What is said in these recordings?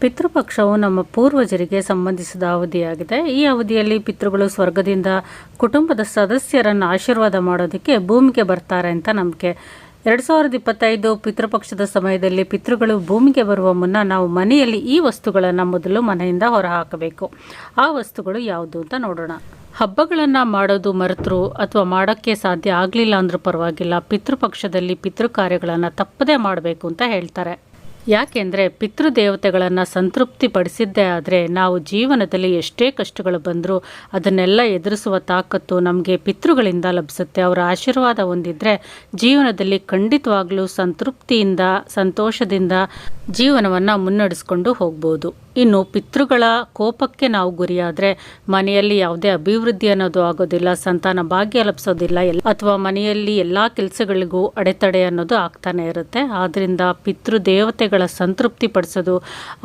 ಪಿತೃಪಕ್ಷವು ನಮ್ಮ ಪೂರ್ವಜರಿಗೆ ಸಂಬಂಧಿಸಿದ ಅವಧಿಯಾಗಿದೆ. ಈ ಅವಧಿಯಲ್ಲಿ ಪಿತೃಗಳು ಸ್ವರ್ಗದಿಂದ ಕುಟುಂಬದ ಸದಸ್ಯರನ್ನು ಆಶೀರ್ವಾದ ಮಾಡೋದಕ್ಕೆ ಭೂಮಿಗೆ ಬರ್ತಾರೆ ಅಂತ ನಂಬಿಕೆ. ಎರಡು ಸಾವಿರದ ಇಪ್ಪತ್ತೈದು ಪಿತೃಪಕ್ಷದ ಸಮಯದಲ್ಲಿ ಪಿತೃಗಳು ಭೂಮಿಗೆ ಬರುವ ಮುನ್ನ ನಾವು ಮನೆಯಲ್ಲಿ ಈ ವಸ್ತುಗಳನ್ನು ಮೊದಲು ಮನೆಯಿಂದ ಹೊರಹಾಕಬೇಕು. ಆ ವಸ್ತುಗಳು ಯಾವುದು ಅಂತ ನೋಡೋಣ. ಹಬ್ಬಗಳನ್ನು ಮಾಡೋದು ಮರೆತರು ಅಥವಾ ಮಾಡೋಕ್ಕೆ ಸಾಧ್ಯ ಆಗಲಿಲ್ಲ ಅಂದರೂ ಪರವಾಗಿಲ್ಲ, ಪಿತೃಪಕ್ಷದಲ್ಲಿ ಪಿತೃ ಕಾರ್ಯಗಳನ್ನು ತಪ್ಪದೇ ಮಾಡಬೇಕು ಅಂತ ಹೇಳ್ತಾರೆ. ಯಾಕೆಂದರೆ ಪಿತೃದೇವತೆಗಳನ್ನು ಸಂತೃಪ್ತಿಪಡಿಸಿದ್ದೇ ಆದರೆ ನಾವು ಜೀವನದಲ್ಲಿ ಎಷ್ಟೇ ಕಷ್ಟಗಳು ಬಂದರೂ ಅದನ್ನೆಲ್ಲ ಎದುರಿಸುವ ತಾಕತ್ತು ನಮಗೆ ಪಿತೃಗಳಿಂದ ಲಭಿಸುತ್ತೆ. ಅವರ ಆಶೀರ್ವಾದ ಹೊಂದಿದ್ರೆ ಜೀವನದಲ್ಲಿ ಖಂಡಿತವಾಗ್ಲೂ ಸಂತೃಪ್ತಿಯಿಂದ, ಸಂತೋಷದಿಂದ ಜೀವನವನ್ನು ಮುನ್ನಡೆಸ್ಕೊಂಡು ಹೋಗ್ಬೋದು. ಇನ್ನು ಪಿತೃಗಳ ಕೋಪಕ್ಕೆ ನಾವು ಗುರಿಯಾದರೆ ಮನೆಯಲ್ಲಿ ಯಾವುದೇ ಅಭಿವೃದ್ಧಿ ಅನ್ನೋದು ಆಗೋದಿಲ್ಲ, ಸಂತಾನ ಭಾಗ್ಯ ಲಭಿಸೋದಿಲ್ಲ ಎಲ್ ಅಥವಾ ಮನೆಯಲ್ಲಿ ಎಲ್ಲ ಕೆಲಸಗಳಿಗೂ ಅಡೆತಡೆ ಅನ್ನೋದು ಆಗ್ತಾನೆ ಇರುತ್ತೆ. ಆದ್ದರಿಂದ ಪಿತೃ ದೇವತೆಗಳ ಸಂತೃಪ್ತಿ ಪಡಿಸೋದು,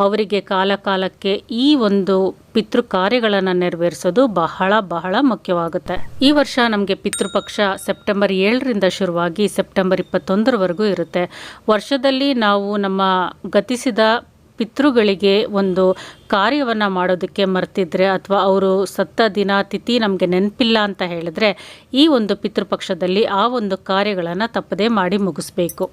ಅವರಿಗೆ ಕಾಲ ಕಾಲಕ್ಕೆ ಈ ಒಂದು ಪಿತೃ ಕಾರ್ಯಗಳನ್ನು ನೆರವೇರಿಸೋದು ಬಹಳ ಬಹಳ ಮುಖ್ಯವಾಗುತ್ತೆ. ಈ ವರ್ಷ ನಮಗೆ ಪಿತೃಪಕ್ಷ ಸೆಪ್ಟೆಂಬರ್ ಏಳರಿಂದ ಶುರುವಾಗಿ ಸೆಪ್ಟೆಂಬರ್ ಇಪ್ಪತ್ತೊಂದರವರೆಗೂ ಇರುತ್ತೆ. ವರ್ಷದಲ್ಲಿ ನಾವು ನಮ್ಮ ಗತಿಸಿದ ಪಿತೃಗಳಿಗೆ ಒಂದು ಕಾರ್ಯವನ್ನು ಮಾಡೋದಕ್ಕೆ ಮರ್ತಿದ್ರೆ ಅಥವಾ ಅವರು ಸತ್ತ ದಿನ ತಿಥಿ ನಮಗೆ ನೆನಪಿಲ್ಲ ಅಂತ ಹೇಳಿದ್ರೆ ಈ ಒಂದು ಪಿತೃಪಕ್ಷದಲ್ಲಿ ಆ ಒಂದು ಕಾರ್ಯಗಳನ್ನು ತಪ್ಪದೇ ಮಾಡಿ ಮುಗಿಸ್ಬೇಕು.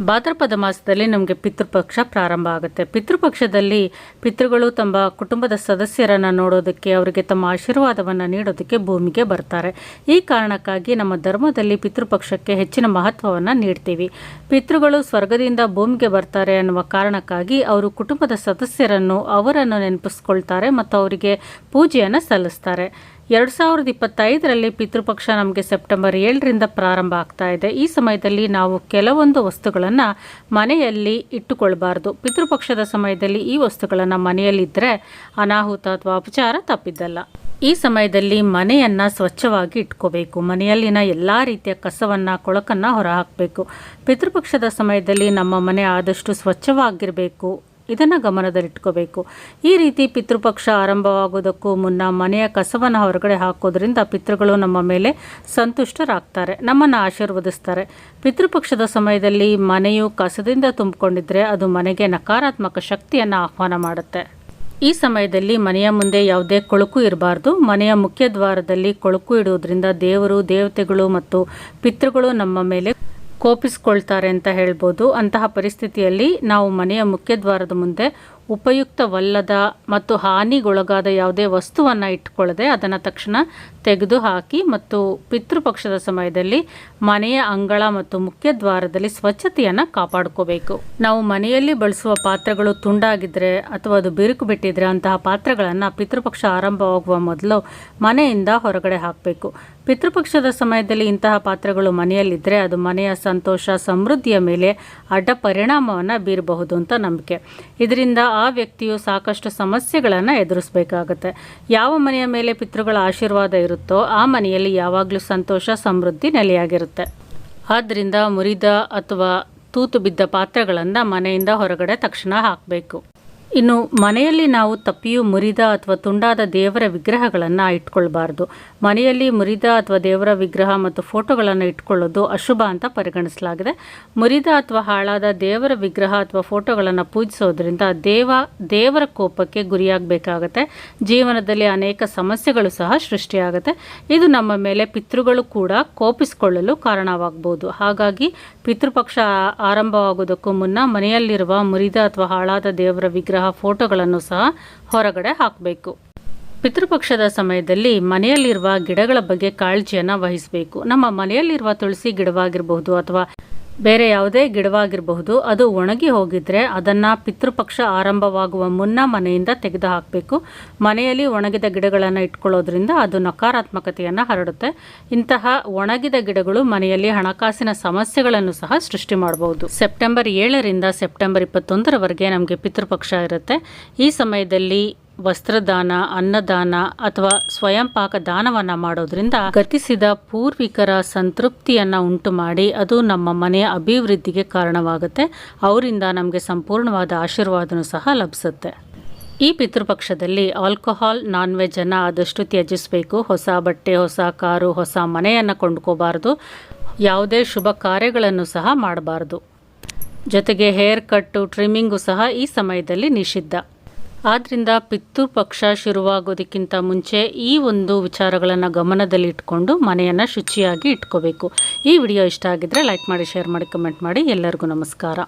ಭಾದ್ರಪದ ಮಾಸದಲ್ಲಿ ನಮಗೆ ಪಿತೃಪಕ್ಷ ಪ್ರಾರಂಭ ಆಗುತ್ತೆ. ಪಿತೃಪಕ್ಷದಲ್ಲಿ ಪಿತೃಗಳು ತಮ್ಮ ಕುಟುಂಬದ ಸದಸ್ಯರನ್ನು ನೋಡೋದಕ್ಕೆ, ಅವರಿಗೆ ತಮ್ಮ ಆಶೀರ್ವಾದವನ್ನು ನೀಡೋದಕ್ಕೆ ಭೂಮಿಗೆ ಬರ್ತಾರೆ. ಈ ಕಾರಣಕ್ಕಾಗಿ ನಮ್ಮ ಧರ್ಮದಲ್ಲಿ ಪಿತೃಪಕ್ಷಕ್ಕೆ ಹೆಚ್ಚಿನ ಮಹತ್ವವನ್ನು ನೀಡ್ತೀವಿ. ಪಿತೃಗಳು ಸ್ವರ್ಗದಿಂದ ಭೂಮಿಗೆ ಬರ್ತಾರೆ ಅನ್ನುವ ಕಾರಣಕ್ಕಾಗಿ ಅವರು ಕುಟುಂಬದ ಸದಸ್ಯರನ್ನು ಅವರನ್ನು ನೆನಪಿಸ್ಕೊಳ್ತಾರೆ ಮತ್ತು ಅವರಿಗೆ ಪೂಜೆಯನ್ನು ಸಲ್ಲಿಸ್ತಾರೆ. ಎರಡು ಸಾವಿರದ ಇಪ್ಪತ್ತೈದರಲ್ಲಿ ಪಿತೃಪಕ್ಷ ನಮಗೆ ಸೆಪ್ಟೆಂಬರ್ ಏಳರಿಂದ ಪ್ರಾರಂಭ ಆಗ್ತಾ ಇದೆ. ಈ ಸಮಯದಲ್ಲಿ ನಾವು ಕೆಲವೊಂದು ವಸ್ತುಗಳನ್ನು ಮನೆಯಲ್ಲಿ ಇಟ್ಟುಕೊಳ್ಬಾರ್ದು. ಪಿತೃಪಕ್ಷದ ಸಮಯದಲ್ಲಿ ಈ ವಸ್ತುಗಳನ್ನು ಮನೆಯಲ್ಲಿದ್ದರೆ ಅನಾಹುತ ಅಥವಾ ಅಪಚಾರ ತಪ್ಪಿದ್ದಲ್ಲ. ಈ ಸಮಯದಲ್ಲಿ ಮನೆಯನ್ನು ಸ್ವಚ್ಛವಾಗಿ ಇಟ್ಕೋಬೇಕು. ಮನೆಯಲ್ಲಿನ ಎಲ್ಲ ರೀತಿಯ ಕಸವನ್ನು, ಕೊಳಕನ್ನು ಹೊರಹಾಕಬೇಕು. ಪಿತೃಪಕ್ಷದ ಸಮಯದಲ್ಲಿ ನಮ್ಮ ಮನೆ ಆದಷ್ಟು ಸ್ವಚ್ಛವಾಗಿರಬೇಕು. ಇದನ್ನು ಗಮನದಲ್ಲಿಟ್ಕೋಬೇಕು. ಈ ರೀತಿ ಪಿತೃಪಕ್ಷ ಆರಂಭವಾಗೋದಕ್ಕೂ ಮುನ್ನ ಮನೆಯ ಕಸವನ್ನು ಹೊರಗಡೆ ಹಾಕೋದ್ರಿಂದ ಪಿತೃಗಳು ನಮ್ಮ ಮೇಲೆ ಸಂತುಷ್ಟರಾಗ್ತಾರೆ, ನಮ್ಮನ್ನು ಆಶೀರ್ವದಿಸ್ತಾರೆ. ಪಿತೃಪಕ್ಷದ ಸಮಯದಲ್ಲಿ ಮನೆಯು ಕಸದಿಂದ ತುಂಬಿಕೊಂಡಿದ್ರೆ ಅದು ಮನೆಗೆ ನಕಾರಾತ್ಮಕ ಶಕ್ತಿಯನ್ನು ಆಹ್ವಾನ ಮಾಡುತ್ತೆ. ಈ ಸಮಯದಲ್ಲಿ ಮನೆಯ ಮುಂದೆ ಯಾವುದೇ ಕೊಳಕು ಇರಬಾರ್ದು. ಮನೆಯ ಮುಖ್ಯ ದ್ವಾರದಲ್ಲಿ ಕೊಳಕು ಇಡುವುದರಿಂದ ದೇವರು, ದೇವತೆಗಳು ಮತ್ತು ಪಿತೃಗಳು ನಮ್ಮ ಮೇಲೆ ಕೋಪಿಸ್ಕೊಳ್ತಾರೆ ಅಂತ ಹೇಳ್ಬೋದು. ಅಂತಹ ಪರಿಸ್ಥಿತಿಯಲ್ಲಿ ನಾವು ಮನೆಯ ಮುಖ್ಯದ್ವಾರದ ಮುಂದೆ ಉಪಯುಕ್ತವಲ್ಲದ ಮತ್ತು ಹಾನಿಗೊಳಗಾದ ಯಾವುದೇ ವಸ್ತುವನ್ನು ಇಟ್ಕೊಳ್ಳದೆ ಅದನ್ನು ತಕ್ಷಣ ತೆಗೆದು ಹಾಕಿ ಮತ್ತು ಪಿತೃಪಕ್ಷದ ಸಮಯದಲ್ಲಿ ಮನೆಯ ಅಂಗಳ ಮತ್ತು ಮುಖ್ಯ ದ್ವಾರದಲ್ಲಿ ಸ್ವಚ್ಛತೆಯನ್ನು ಕಾಪಾಡ್ಕೋಬೇಕು. ನಾವು ಮನೆಯಲ್ಲಿ ಬಳಸುವ ಪಾತ್ರೆಗಳು ತುಂಡಾಗಿದ್ದರೆ ಅಥವಾ ಅದು ಬಿರುಕು ಬಿಟ್ಟಿದ್ರೆ ಅಂತಹ ಪಾತ್ರೆಗಳನ್ನು ಪಿತೃಪಕ್ಷ ಆರಂಭವಾಗುವ ಮೊದಲು ಮನೆಯಿಂದ ಹೊರಗಡೆ ಹಾಕಬೇಕು. ಪಿತೃಪಕ್ಷದ ಸಮಯದಲ್ಲಿ ಇಂತಹ ಪಾತ್ರೆಗಳು ಮನೆಯಲ್ಲಿದ್ದರೆ ಅದು ಮನೆಯ ಸಂತೋಷ, ಸಮೃದ್ಧಿಯ ಮೇಲೆ ಅಡ್ಡ ಪರಿಣಾಮವನ್ನು ಬೀರಬಹುದು ಅಂತ ನಂಬಿಕೆ. ಇದರಿಂದ ಆ ವ್ಯಕ್ತಿಯು ಸಾಕಷ್ಟು ಸಮಸ್ಯೆಗಳನ್ನು ಎದುರಿಸಬೇಕಾಗತ್ತೆ. ಯಾವ ಮನೆಯ ಮೇಲೆ ಪಿತೃಗಳ ಆಶೀರ್ವಾದ ಇರುತ್ತೋ ಆ ಮನೆಯಲ್ಲಿ ಯಾವಾಗಲೂ ಸಂತೋಷ, ಸಮೃದ್ಧಿ ನೆಲೆಯಾಗಿರುತ್ತೆ. ಆದ್ದರಿಂದ ಮುರಿದ ಅಥವಾ ತೂತು ಬಿದ್ದ ಪಾತ್ರೆಗಳನ್ನು ಮನೆಯಿಂದ ಹೊರಗಡೆ ತಕ್ಷಣ ಹಾಕಬೇಕು. ಇನ್ನು ಮನೆಯಲ್ಲಿ ನಾವು ತಪ್ಪಿಯು ಮುರಿದ ಅಥವಾ ತುಂಡಾದ ದೇವರ ವಿಗ್ರಹಗಳನ್ನು ಇಟ್ಕೊಳ್ಬಾರ್ದು. ಮನೆಯಲ್ಲಿ ಮುರಿದ ಅಥವಾ ದೇವರ ವಿಗ್ರಹ ಮತ್ತು ಫೋಟೋಗಳನ್ನು ಇಟ್ಕೊಳ್ಳೋದು ಅಶುಭ ಅಂತ ಪರಿಗಣಿಸಲಾಗಿದೆ. ಮುರಿದ ಅಥವಾ ಹಾಳಾದ ದೇವರ ವಿಗ್ರಹ ಅಥವಾ ಫೋಟೋಗಳನ್ನು ಪೂಜಿಸೋದ್ರಿಂದ ದೇವ, ದೇವರ ಕೋಪಕ್ಕೆ ಗುರಿಯಾಗಬೇಕಾಗತ್ತೆ. ಜೀವನದಲ್ಲಿ ಅನೇಕ ಸಮಸ್ಯೆಗಳು ಸಹ ಸೃಷ್ಟಿಯಾಗುತ್ತೆ. ಇದು ನಮ್ಮ ಮೇಲೆ ಪಿತೃಗಳು ಕೂಡ ಕೋಪಿಸಿಕೊಳ್ಳಲು ಕಾರಣವಾಗಬಹುದು ಹಾಗಾಗಿ ಪಿತೃಪಕ್ಷ ಆರಂಭವಾಗುವುದಕ್ಕೂ ಮುನ್ನ ಮನೆಯಲ್ಲಿರುವ ಮುರಿದ ಅಥವಾ ಹಾಳಾದ ದೇವರ ವಿಗ್ರಹ ಫೋಟೋಗಳನ್ನು ಸಹ ಹೊರಗಡೆ ಹಾಕಬೇಕು. ಪಿತೃಪಕ್ಷದ ಸಮಯದಲ್ಲಿ ಮನೆಯಲ್ಲಿರುವ ಗಿಡಗಳ ಬಗ್ಗೆ ಕಾಳಜಿಯನ್ನು ವಹಿಸಬೇಕು. ನಮ್ಮ ಮನೆಯಲ್ಲಿರುವ ತುಳಸಿ ಗಿಡವಾಗಿರಬಹುದು ಅಥವಾ ಬೇರೆ ಯಾವುದೇ ಗಿಡವಾಗಿರಬಹುದು, ಅದು ಒಣಗಿ ಹೋಗಿದ್ರೆ ಅದನ್ನು ಪಿತೃಪಕ್ಷ ಆರಂಭವಾಗುವ ಮುನ್ನ ಮನೆಯಿಂದ ತೆಗೆದು ಹಾಕಬೇಕು ಮನೆಯಲ್ಲಿ ಒಣಗಿದ ಗಿಡಗಳನ್ನು ಇಟ್ಕೊಳ್ಳೋದ್ರಿಂದ ಅದು ನಕಾರಾತ್ಮಕತೆಯನ್ನು ಹರಡುತ್ತೆ. ಇಂತಹ ಒಣಗಿದ ಗಿಡಗಳು ಮನೆಯಲ್ಲಿ ಹಣಕಾಸಿನ ಸಮಸ್ಯೆಗಳನ್ನು ಸಹ ಸೃಷ್ಟಿ ಮಾಡಬಹುದು. ಸೆಪ್ಟೆಂಬರ್ ಏಳರಿಂದ ಸೆಪ್ಟೆಂಬರ್ ಇಪ್ಪತ್ತೊಂದರವರೆಗೆ ನಮಗೆ ಪಿತೃಪಕ್ಷ ಇರುತ್ತೆ. ಈ ಸಮಯದಲ್ಲಿ ವಸ್ತ್ರದಾನ, ಅನ್ನದಾನ ಅಥವಾ ಸ್ವಯಂ ಪಾಕ ದಾನವನ್ನು ಮಾಡೋದ್ರಿಂದ ಗತಿಸಿದ ಪೂರ್ವಿಕರ ಸಂತೃಪ್ತಿಯನ್ನು ಉಂಟು ಮಾಡಿ ಅದು ನಮ್ಮ ಮನೆಯ ಅಭಿವೃದ್ಧಿಗೆ ಕಾರಣವಾಗುತ್ತೆ. ಅವರಿಂದ ನಮಗೆ ಸಂಪೂರ್ಣವಾದ ಆಶೀರ್ವಾದನೂ ಸಹ ಲಭಿಸುತ್ತೆ. ಈ ಪಿತೃಪಕ್ಷದಲ್ಲಿ ಆಲ್ಕೋಹಾಲ್ ನಾನ್ ವೆಜ್ಜನ್ನು ಆದಷ್ಟು ತ್ಯಜಿಸಬೇಕು. ಹೊಸ ಬಟ್ಟೆ, ಹೊಸ ಕಾರು, ಹೊಸ ಮನೆಯನ್ನು ಕೊಂಡ್ಕೋಬಾರ್ದು. ಯಾವುದೇ ಶುಭ ಕಾರ್ಯಗಳನ್ನು ಸಹ ಮಾಡಬಾರ್ದು. ಜೊತೆಗೆ ಹೇರ್ ಕಟ್ಟು, ಟ್ರಿಮ್ಮಿಂಗು ಸಹ ಈ ಸಮಯದಲ್ಲಿ ನಿಷಿದ್ಧ. ಆದ್ದರಿಂದ ಪಿತೃಪಕ್ಷ ಶುರುವಾಗೋದಕ್ಕಿಂತ ಮುಂಚೆ ಈ ಒಂದು ವಿಚಾರಗಳನ್ನು ಗಮನದಲ್ಲಿ ಇಟ್ಕೊಂಡು ಮನೆಯನ್ನು ಶುಚಿಯಾಗಿ ಇಟ್ಕೋಬೇಕು. ಈ ವಿಡಿಯೋ ಇಷ್ಟ ಆಗಿದ್ರೆ ಲೈಕ್ ಮಾಡಿ, ಶೇರ್ ಮಾಡಿ, ಕಮೆಂಟ್ ಮಾಡಿ. ಎಲ್ಲರಿಗೂ ನಮಸ್ಕಾರ.